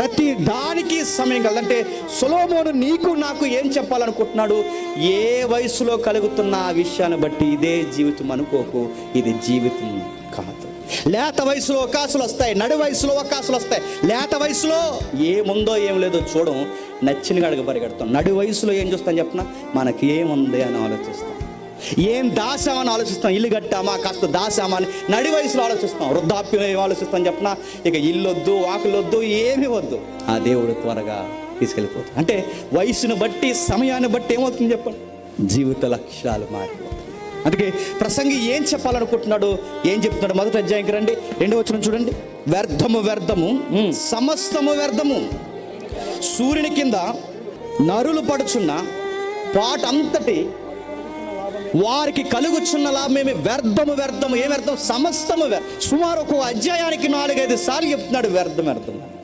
ప్రతి దానికి సమయం కలదు అంటే సొలోమోను నీకు నాకు ఏం చెప్పాలనుకుంటున్నాడు? ఏ వయసులో కలుగుతున్న ఆ విషయాన్ని బట్టి ఇదే జీవితం అనుకోకు. ఇది జీవితం కాదు. లేత వయసులో అవకాశాలు వస్తాయి నడి వయసులో అవకాశాలు వస్తాయి. లేత వయసులో ఏముందో ఏం లేదో చూడం నచ్చిన గడగ పరిగెడతాం. నడి వయసులో ఏం చూస్తాం చెప్పిన? మనకి ఏముంది అని ఆలోచిస్తాం. ఏం దాసామని ఆలోచిస్తాం? ఇల్లు కట్టామా? కాస్త దాసామా అని నడి వయసులో ఆలోచిస్తాం. వృద్ధాప్యం ఏం ఆలోచిస్తాం చెప్పిన? ఇక ఇల్లు వద్దు వాకులు వద్దు ఏమీ వద్దు. ఆ దేవుడు త్వరగా తీసుకెళ్ళిపోతాడు. అంటే వయసును బట్టి సమయాన్ని బట్టి ఏమవుతుంది చెప్పండి? జీవిత లక్ష్యాలు మారిపోతాయి. అందుకే ప్రసంగి ఏం చెప్పాలనుకుంటున్నాడు? ఏం చెప్తున్నాడు? మొదటి అధ్యాయంకి రండి. రెండో వచ్చిన చూడండి. వ్యర్థము వ్యర్థము సమస్తము వ్యర్థము. సూర్యుని కింద నరులు పడుచున్న పాటంతటి వారికి కలుగుచున్న లాభమేమి? వ్యర్థము వ్యర్థము ఏ వ్యర్థం? సమస్తము సుమారు ఒక అధ్యాయానికి నాలుగైదు సార్లు చెప్తున్నాడు వ్యర్థం వ్యర్థం.